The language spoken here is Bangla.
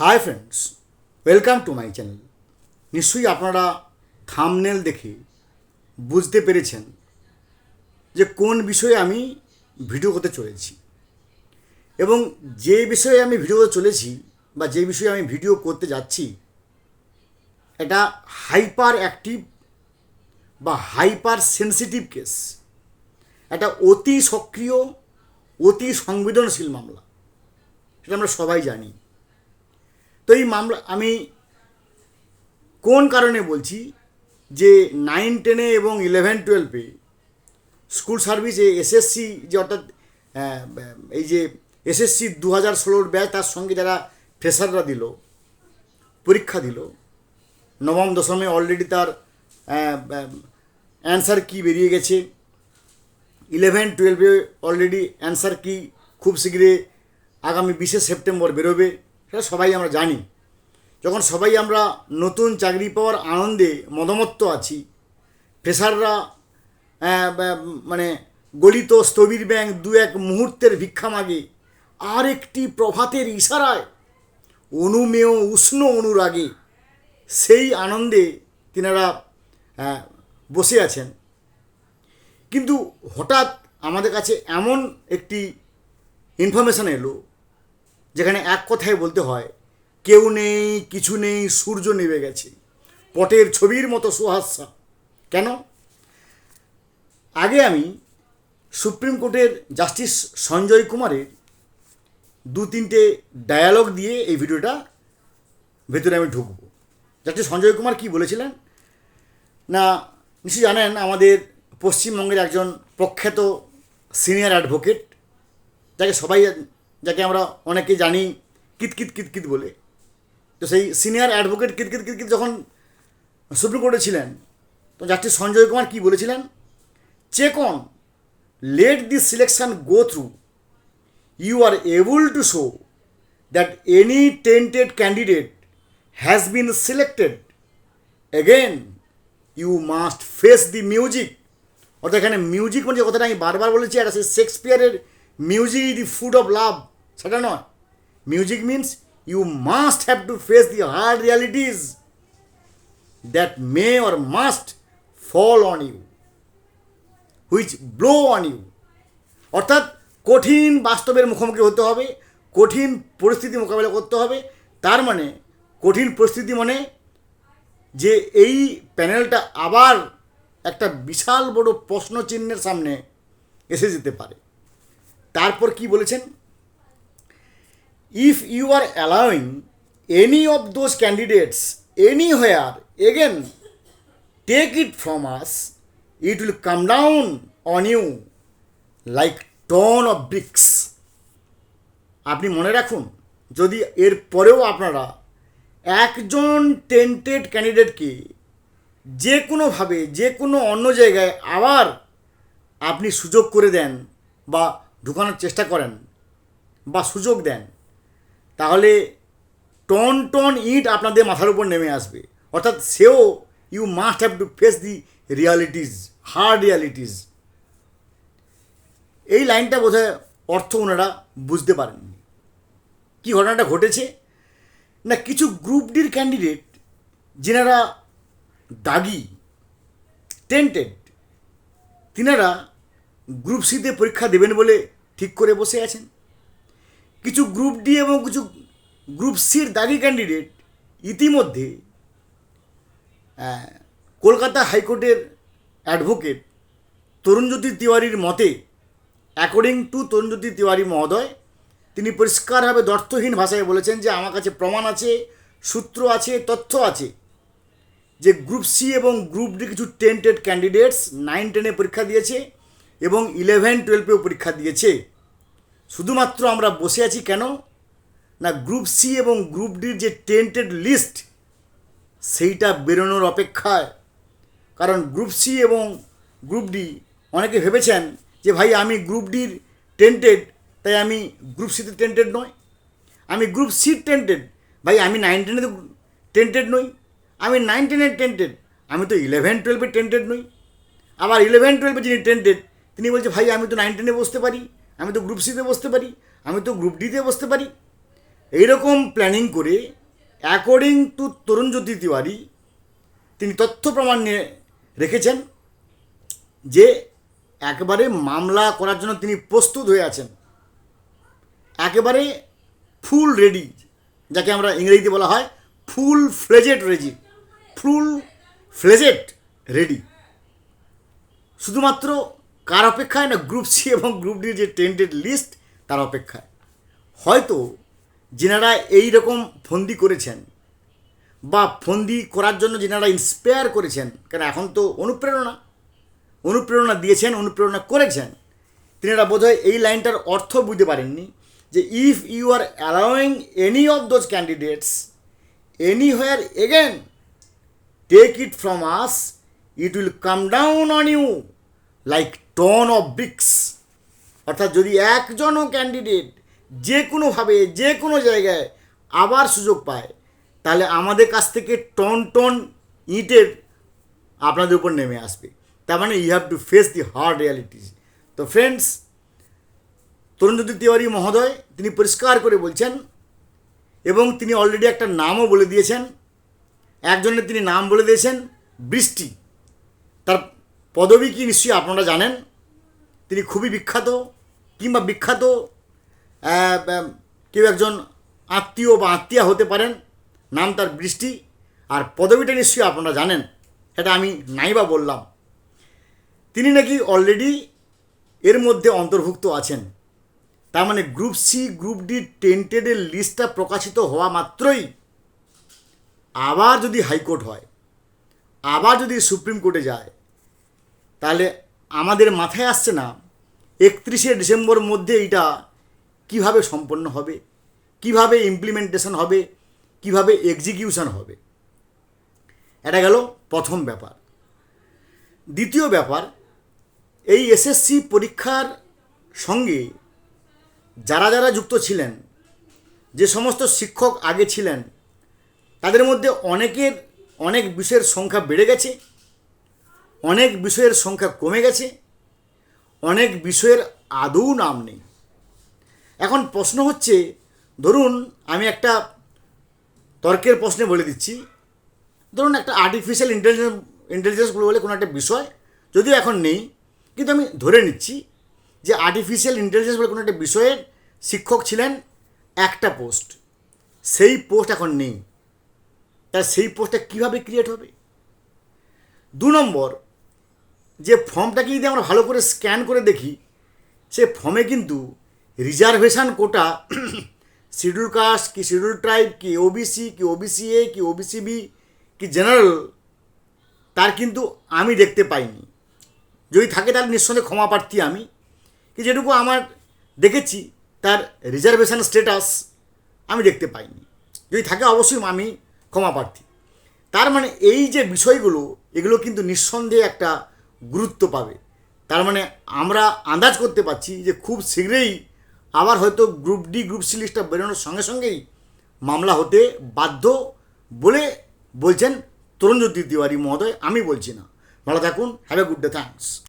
Hi friends welcome to my channel নিশ্চয়ই আপনারা থামনেল দেখে বুঝতে পেরেছেন যে কোন বিষয়ে আমি ভিডিও করতে চলেছি এবং যে বিষয়ে আমি ভিডিও করতে চলেছি বা যে বিষয়ে আমি ভিডিও করতে যাচ্ছি, এটা হাইপার অ্যাক্টিভ বা হাইপার সেন্সিটিভ কেস এটা অতি সক্রিয়, অতি সংবেদনশীল মামলা। সেটা আমরা সবাই জানি। তো এই মামলা, আমি কোন কারণে বলছি যে নাইন টেনে এবং ইলেভেন টুয়েলভে স্কুল সার্ভিসে এসএসসি যে অর্থাৎ এই যে এসএসসি দু হাজার ষোলোর ব্যাচ তার সঙ্গে যারা ফ্রেশাররা দিল, পরীক্ষা দিল, নবম, দশমে অলরেডি তার অ্যান্সার কি বেরিয়ে গেছে। ইলেভেন টুয়েলভে অলরেডি অ্যান্সার কি খুব শীঘ্রই আগামী বিশে সেপ্টেম্বর বেরোবে। সেটা সবাই আমরা জানি। যখন সবাই আমরা নতুন চাকরি পাওয়ার আনন্দে মদমত্ত আছি ফ্রেশাররা মানে গলিত স্থবির ব্যাংক দু এক মুহূর্তের ভিক্ষা মাগে আর একটি প্রভাতের ইশারায়, অনুমেয় উষ্ণ অনুরাগে, সেই আনন্দে তিনারা বসে আছেন। কিন্তু হঠাৎ আমাদের কাছে এমন একটি ইনফরমেশান এলো যেখানে এক কথায় বলতে হয়, কেউ নেই, কিছু নেই, সূর্য নেমে গেছে। পটের ছবির মতো সুহাস্যা। কেন? আগে আমি সুপ্রিম কোর্টের জাস্টিস সঞ্জয় কুমারের দু তিনটে ডায়ালগ দিয়ে এই ভিডিওটা ভেতরে আমি ঢুকবো। জাস্টিস সঞ্জয় কুমার কি বলেছিলেন? না, নিশ্চয়ই জানেন আমাদের পশ্চিমবঙ্গের একজন প্রখ্যাত সিনিয়র অ্যাডভোকেট, যাকে সবাই যাকে আমরা অনেকে জানি কিতকিত কিতকিত বলে। তো সেই সিনিয়র অ্যাডভোকেট কিতকিত কিতকিত যখন সুপ্রিম কোর্টে ছিলেন, তো জাস্টিস সঞ্জয় কুমার কী বলেছিলেন? Check on let this selection go through you are able to show that any tainted candidate has been selected again you must face the music অর্থাৎ এখানে মিউজিক মানে যে কথাটা আমি বারবার বলেছি একটা সেই শেক্সপিয়ারের music the food of love সেটা নয়। Music means you must have to face the hard realities that may or must fall on you which blow on you অর্থাৎ কঠিন বাস্তবের মুখোমুখি হতে হবে, কঠিন পরিস্থিতি মোকাবেলা করতে হবে। তার মানে কঠিন পরিস্থিতি মানে যে এই প্যানেলটা আবার একটা বিশাল বড় প্রশ্নচিহ্নের সামনে এসে যেতে পারে। তারপর কি বলেছেন? You are allowing any of those candidates anywhere again take it from us it will come down on you like ton of bricks আপনি মনে রাখুন, যদি এর পরেও আপনারা একজন টেন্টেড ক্যান্ডিডেটকে যে কোনোভাবে যে কোনো অন্য জায়গায় আবার আপনি সুযোগ করে দেন বা ঢুকানোর চেষ্টা করেন বা সুযোগ দেন তাহলে টন টন ইট আপনাদের মাথার উপর নেমে আসবে। অর্থাৎ সেও you must have to face the realities hard realities এই লাইনটা বোধহয় অর্থ ওনারা বুঝতে পারেননি। কী ঘটনাটা ঘটেছে? না, কিছু গ্রুপ ডির ক্যান্ডিডেট যেনারা দাগি টেন্টেড তিনারা গ্রুপ সিতে পরীক্ষা দেবেন বলে ঠিক করে বসে আছেন। কিছু গ্রুপ ডি এবং কিছু গ্রুপ সির দাগি ক্যান্ডিডেট ইতিমধ্যে কলকাতা হাইকোর্টের অ্যাডভোকেট তরুণজ্যোতি তিওয়ারির মতে অ্যাকর্ডিং টু তরুণজ্যোতি তিওয়ারি মহোদয়, তিনি পরিষ্কারভাবে দর্থহীন ভাষায় বলেছেন যে আমার কাছে প্রমাণ আছে, সূত্র আছে, তথ্য আছে যে গ্রুপ সি এবং গ্রুপ ডি কিছু টেন্টেড ক্যান্ডিডেটস নাইন টেনে পরীক্ষা দিয়েছে এবং ইলেভেন টুয়েলভেও পরীক্ষা দিয়েছে। শুধুমাত্র আমরা বসে আছি কেন? না গ্রুপ সি এবং গ্রুপ ডির যে টেন্টেড লিস্ট সেইটা বেরোনোর অপেক্ষায়। কারণ গ্রুপ সি এবং গ্রুপ ডি অনেকে ভেবেছেন যে, ভাই, আমি গ্রুপ ডির টেন্টেড তাই আমি গ্রুপ সিতে টেন্টেড নয় আমি গ্রুপ সি টেন্টেড ভাই, আমি নাইন টেনে টেন্টেড নই। আমি নাইন টেনের টেন্টেড আমি তো ইলেভেন টুয়েলভে টেন্টেড নই। আবার ইলেভেন টুয়েলভে যিনি টেন্টেড তিনি বলছে, ভাই, আমি তো নাইন টেনে বসতে পারি। আমি তো গ্রুপ সিতে বসতে পারি, আমি তো গ্রুপ ডিতে বসতে পারি। এইরকম প্ল্যানিং করে অ্যাকর্ডিং টু তরুণজ্যোতি তিওয়ারি, তিনি তথ্য প্রমাণ নিয়ে রেখেছেন যে একেবারে মামলা করার জন্য তিনি প্রস্তুত হয়ে আছেন। একেবারে ফুল রেডি যাকে আমরা ইংরেজিতে বলা হয় full fledged ready full fledged ready শুধুমাত্র কার অপেক্ষায় না গ্রুপ সি এবং গ্রুপ ডির যে টেন্টেড লিস্ট তার অপেক্ষায়? হয়তো যেনারা এই রকম ফন্দি করেছেন বা ফন্দি করার জন্য যেনারা ইন্সপায়ার করেছেন কারণ এখন তো অনুপ্রেরণা। অনুপ্রেরণা দিয়েছেন, অনুপ্রেরণা করেছেন। তিনারা বোধহয় এই লাইনটার অর্থ বুঝতে পারেননি যে if you are allowing any of those candidates anywhere again take it from us it will come down on you like ton of bricks অর্থাৎ যদি একজনও ক্যান্ডিডেট যে কোনোভাবে যে কোনো জায়গায় আবার সুযোগ পায়, তাহলে আমাদের কাছ থেকে টন টন ইটের আপনাদের উপর নেমে আসবে। তার মানে you have to face the hard realities তো ফ্রেন্ডস তরুণজ্যোতি তিওয়ারি মহোদয়, তিনি পরিষ্কার করে বলছেন এবং তিনি অলরেডি একটা নামও বলে দিয়েছেন। একজনের তিনি নাম বলে দিয়েছেন, বৃষ্টি। তার পদবী কি নিশ্চয়ই আপনারা জানেন? তিনি খুবই বিখ্যাত, কিংবা বিখ্যাত কেউ একজন আত্মীয় বা আত্মীয়া হতে পারেন, নাম তার বৃষ্টি, আর পদবীটা নিশ্চয়ই আপনারা জানেন এটা আমি নাইবা বললাম। তিনি নাকি অলরেডি এর মধ্যে অন্তর্ভুক্ত আছেন। তার মানে গ্রুপ সি গ্রুপ ডি টেন্টেডের লিস্টটা প্রকাশিত হওয়া মাত্রই আবার যদি হাইকোর্ট হয়, আবার যদি সুপ্রিম কোর্টে যায় তাহলে আমাদের মাথায় আসছে না একত্রিশে ডিসেম্বর মধ্যে এটা কীভাবে সম্পন্ন হবে? কীভাবে ইমপ্লিমেন্টেশন হবে? কীভাবে এক্সিকিউশন হবে? এটা গেল প্রথম ব্যাপার। দ্বিতীয় ব্যাপার, এই এসএসসি পরীক্ষার সঙ্গে যারা যারা যুক্ত ছিলেন, যে সমস্ত শিক্ষক আগে ছিলেন, তাদের মধ্যে অনেকের অনেক বিষয়ের সংখ্যা বেড়ে গেছে। অনেক বিষয়ের সংখ্যা কমে গেছে, অনেক বিষয়ের আদৌ নাম নেই। এখন প্রশ্ন হচ্ছে, ধরুন আমি একটা তর্কের প্রশ্নে বলে দিচ্ছি, ধরুন একটা আর্টিফিশিয়াল ইন্টেলিজেন্স ইন্টেলিজেন্স বলে কোনো একটা বিষয় যদিও এখন নেই, কিন্তু আমি ধরে নিচ্ছি যে আর্টিফিশিয়াল ইন্টেলিজেন্স বলে কোনো একটা বিষয়ের শিক্ষক ছিলেন একটা পোস্ট সেই পোস্ট এখন নেই। তার সেই পোস্টটা কীভাবে ক্রিয়েট হবে? দু নম্বর যে ফর্মটাকে যদি আমরা ভালো করে স্ক্যান করে দেখি, সে ফর্মে কিন্তু রিজার্ভেশন কোটা, শিডিউল কাস্ট কি শিডিউল ট্রাইব, কি ওবিসি কি ওবিসি এ কি ওবিসি বি কি জেনারেল, তার কিন্তু আমি দেখতে পাইনি। যদি থাকে তাহলে নিঃসন্দেহে ক্ষমা প্রার্থী আমি। কি যেটুকু আমার দেখেছি, তার রিজার্ভেশন স্ট্যাটাস আমি দেখতে পাইনি। যদি থাকে অবশ্যই আমি ক্ষমা প্রার্থী। তার মানে এই যে বিষয়গুলো, এগুলো কিন্তু নিঃসন্দেহে একটা গুরুত্ব পাবে। তার মানে আমরা আন্দাজ করতে পারছি যে খুব শীঘ্রই আবার হয়তো গ্রুপ ডি, গ্রুপ সি লিস্টটা বেরোনোর সঙ্গে সঙ্গেই মামলা হতে বাধ্য বলে বলছেন তরুণজ্যোতি তিওয়ারি মহোদয়। আমি বলছি না। ভালো থাকুন। Have a good day thanks